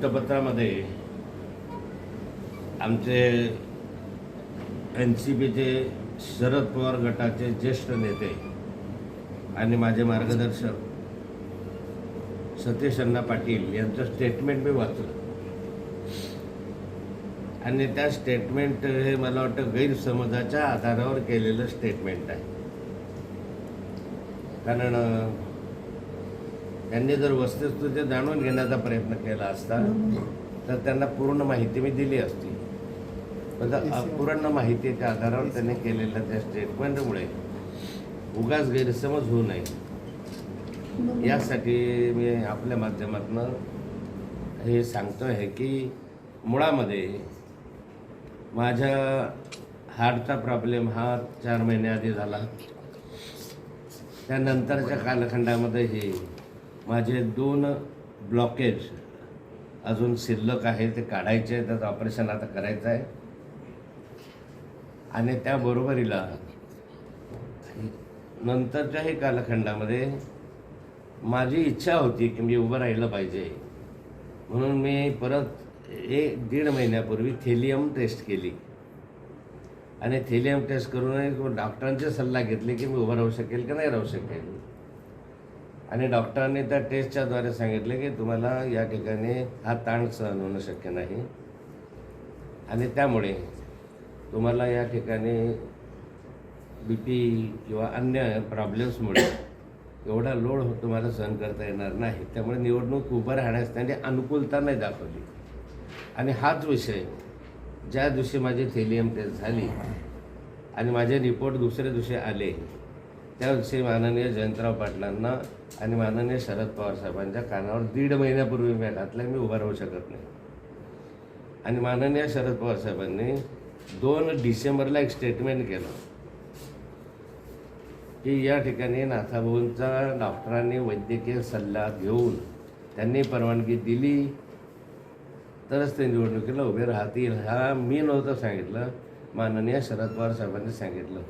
वृत्तपत्रामध्ये आमचे N C बीचे शरद पवार गटाचे ज्येष्ठ नेते आणि माझे मार्गदर्शक सतीश अण्णा पाटील यांचं स्टेटमेंट मी वाचलं. आणि त्या स्टेटमेंट हे मला वाटतं गैरसमजाच्या आधारावर केलेलं स्टेटमेंट आहे. कारण त्यांनी जर वस्तुस्थिती जाणून घेण्याचा प्रयत्न केला असता तर त्यांना पूर्ण माहिती मी दिली असती. पण अपूर्ण माहितीच्या आधारावर त्यांनी केलेल्या त्या स्टेटमेंटमुळे उगाच गैरसमज होऊ नये. यासाठी मी आपल्या माध्यमातून हे सांगतो आहे की मुळामध्ये माझ्या हार्टचा प्रॉब्लेम हा चार महिन्याआधी झाला. त्यानंतरच्या कालखंडामध्ये हे माझे दोन ब्लॉकेज अजून शिल्लक आहे ते काढायचे आहे त्याचं ऑपरेशन आता करायचं आहे. आणि त्याबरोबरीला नंतरच्याही कालखंडामध्ये माझी इच्छा होती की मी उभं राहिलं पाहिजे. म्हणून मी परत एक दीड महिन्यापूर्वी थेलियम टेस्ट केली. आणि थेलियम टेस्ट करून डॉक्टरांचे सल्ला घेतले की मी उभं राहू शकेल की नाही राहू शकेल. आणि डॉक्टरांनी त्या टेस्टच्या द्वारे सांगितले की तुम्हाला या ठिकाणी हा ताण सहन होणं शक्य नाही. आणि त्यामुळे तुम्हाला या ठिकाणी बी पी किंवा अन्य प्रॉब्लेम्समुळे एवढा लोड तुम्हाला सहन करता येणार नाही. त्यामुळे निवडणूक उभं राहण्यास त्यांनी अनुकूलता नाही दाखवली. आणि हाच विषय ज्या दिवशी माझी थेलियम टेस्ट झाली आणि माझे रिपोर्ट दुसऱ्या दिवशी आले त्या दिवशी माननीय जयंतराव पाटलांना आणि माननीय शरद पवार साहेबांच्या कानावर दीड महिन्यापूर्वी मी घातलं मी उभा राहू शकत नाही. आणि माननीय शरद पवार साहेबांनी दोन डिसेंबरला एक स्टेटमेंट केलं की या ठिकाणी नाथाभाऊंचा डॉक्टरांनी वैद्यकीय सल्ला घेऊन त्यांनी परवानगी दिली. तरच ते निवडणुकीला उभे राहतील हा मी नव्हतं सांगितलं माननीय शरद पवार साहेबांनी सांगितलं.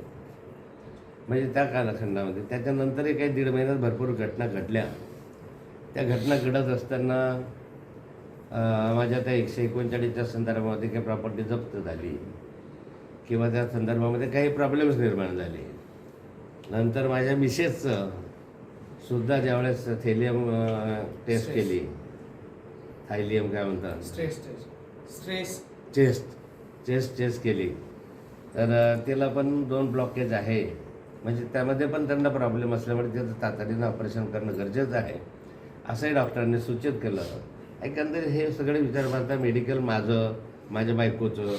म्हणजे त्या कालखंडामध्ये. त्याच्यानंतरही काही दीड महिन्यात भरपूर घटना घडल्या. त्या घटना घडत असताना माझ्या त्या एकशे एकोणचाळीसच्या संदर्भामध्ये काही प्रॉपर्टी जप्त झाली. किंवा त्या संदर्भामध्ये काही प्रॉब्लेम्स निर्माण झाले. नंतर माझ्या मिसेसचं सुद्धा ज्यावेळेस थेलियम टेस्ट. केली. थायलियम काय म्हणतात? Stress stress chest chest chest केली. तर तिला पण दोन ब्लॉकेज आहे. म्हणजे त्यामध्ये पण त्यांना प्रॉब्लेम असल्यामुळे त्याचं तातडीनं ऑपरेशन करणं गरजेचं आहे. असंही डॉक्टरांनी सूचित केलं. एकंदरीत हे सगळे विचार पाहता मेडिकल माझं माझ्या बायकोचं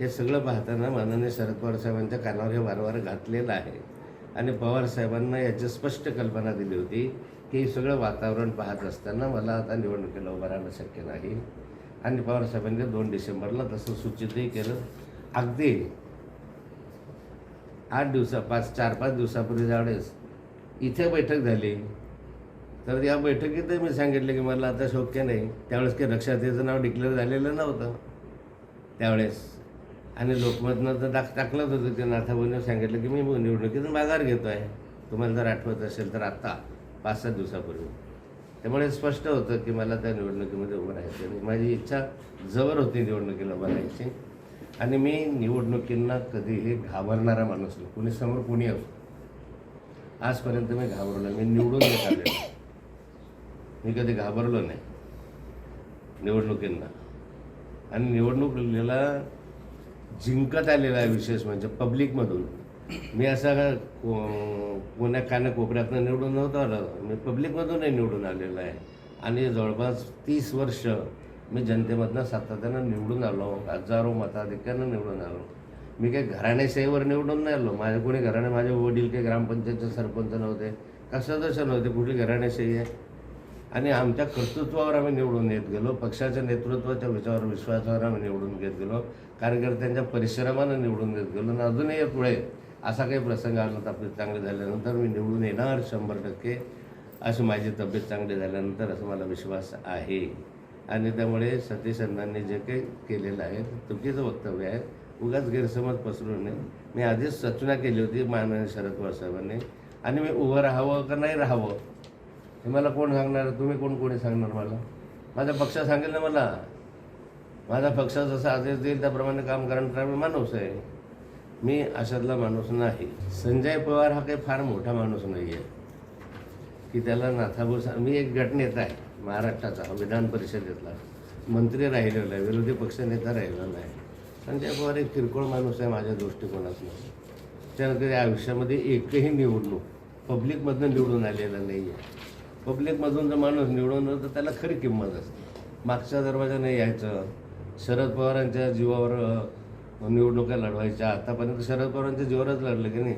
हे सगळं पाहताना माननीय शरद पवार साहेबांच्या कानावर हे वारंवार घातलेलं आहे. आणि पवार साहेबांना याची स्पष्ट कल्पना दिली होती की हे सगळं वातावरण पाहत असताना मला आता निवडणुकीला उभं राहणं शक्य नाही. आणि पवार साहेबांनी दोन डिसेंबरला तसं सूचितही केलं. अगदी आठ दिवसा पाच चार पाच दिवसापूर्वी ज्यावेळेस इथे बैठक झाली. तर या बैठकीतही मी सांगितलं की मला आता शक्य नाही. त्यावेळेस काही रक्षातेचं नाव डिक्लेअर झालेलं नव्हतं. त्यावेळेस. आणि लोकमतनं तर टाक टाकलंच होतं. ते नाथाभाऊने सांगितलं की मी निवडणुकीतून माघार घेतो आहे तुम्हाला जर आठवत असेल तर आत्ता पाच सात दिवसापूर्वी. त्यामुळे स्पष्ट होतं की मला त्या निवडणुकीमध्ये उभं राहायचं आणि माझी इच्छा जवळ होती निवडणुकीला उभं राहायची. आणि मी निवडणुकींना कधीही घाबरणारा माणूस नाही. कुणी समोर कुणी असो आजपर्यंत मी घाबरलो नाही. मी निवडून येत आले मी कधी घाबरलो नाही निवडणुकींना. आणि निवडणुकीला जिंकत आलेला आहे विशेष म्हणजे पब्लिकमधून. मी असा को- कोण्या काना कोपऱ्यातनं निवडून नव्हतं आलं. मी पब्लिकमधूनही निवडून आलेलो आहे. आणि जवळपास तीस वर्ष मी जनतेमधनं सातत्यानं निवडून आलो हजारो मताधिक्यानं निवडून आलो. मी काही घराण्याशाहीवर निवडून नाही आलो. माझे कोणी घराणे माझे वडील काही ग्रामपंचायतचे सरपंच नव्हते. कशाचं नव्हते? कुठली घराणेशाही आहे? आणि आमच्या कर्तृत्वावर आम्ही निवडून येत गेलो. पक्षाच्या नेतृत्वाच्या विचारावर विश्वासावर आम्ही निवडून घेत गेलो. कार्यकर्त्यांच्या परिश्रमानं निवडून घेत गेलो. आणि अजूनही पुढे असा काही प्रसंग आला तब्येत चांगली झाल्यानंतर मी निवडून येणार शंभर टक्के. अशी माझी तब्येत चांगली झाल्यानंतर असं मला विश्वास आहे. आणि त्यामुळे सतीश अण्णांनी जे काही केलेलं आहे चुकीचं वक्तव्य आहे. उगाच गैरसमज पसरू नये. मी आधीच सूचना केली होती माननीय शरद पवार साहेबांनी. आणि मी उभं राहावं का नाही राहावं हे मला कोण सांगणार? तुम्ही कोण कोणी सांगणार मला? माझा पक्ष सांगेल ना मला? माझा पक्ष जसा आदेश देईल त्याप्रमाणे काम करणारा मी माणूस आहे. मी अशातला माणूस नाही. संजय पवार हा काही फार मोठा माणूस नाही आहे की त्याला नाथाभाऊ सा- मी एक गटनेता आहे महाराष्ट्राचा विधान परिषदेतला. मंत्री राहिलेला आहे विरोधी पक्षनेता राहिलेला आहे आणि पवार एक किरकोळ माणूस आहे माझ्या दृष्टिकोनातून. त्यानं कधी आयुष्यामध्ये एकही निवडणूक पब्लिकमधनं निवडून आलेला नाही आहे पब्लिकमधून जर माणूस निवडून तर त्याला खरी किंमत असते. मागच्या दरवाजाने यायचं. शरद पवारांच्या जीवावर निवडणुका लढवायच्या. आतापर्यंत शरद पवारांच्या जीवावरच लढलं की नाही?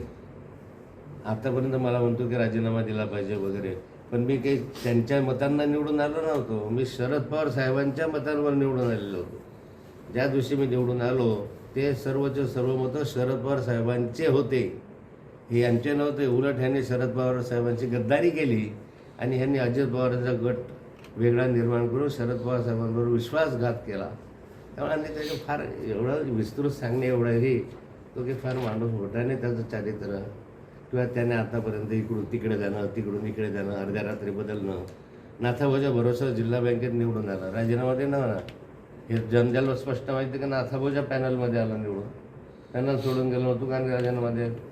आतापर्यंत मला म्हणतो की राजीनामा दिला पाहिजे वगैरे. पण मी काही त्यांच्या मतांना निवडून आलो नव्हतो. मी शरद पवार साहेबांच्या मतांवर निवडून आलेलो होतो. ज्या दिवशी मी निवडून आलो ते सर्वचे सर्व मतं शरद पवार साहेबांचे होते. हे यांचे नव्हते. उलट ह्यांनी शरद पवार साहेबांची गद्दारी केली आणि ह्यांनी अजित पवारांचा गट वेगळा निर्माण करून शरद पवार साहेबांबरोबर विश्वासघात केला. त्यामुळे आणि त्याचे फार एवढं विस्तृत सांगणे एवढं हे तो की फार माणूस मोठा नाही त्याचं चारित्र. किंवा त्याने आतापर्यंत इकडून तिकडे जाणं तिकडून इकडे जाणं अर्ध्या रात्री बदलणं. नाथाभाऊच्या भरोसा जिल्हा बँकेत निवडून आला. राजीनामा देणार ना म्हणा. हे जनजाला स्पष्ट माहिती आहे का? नाथाभाऊच्या पॅनलमध्ये आला निवडून. पॅनल सोडून गेलो होतो आणि राजीनामा दे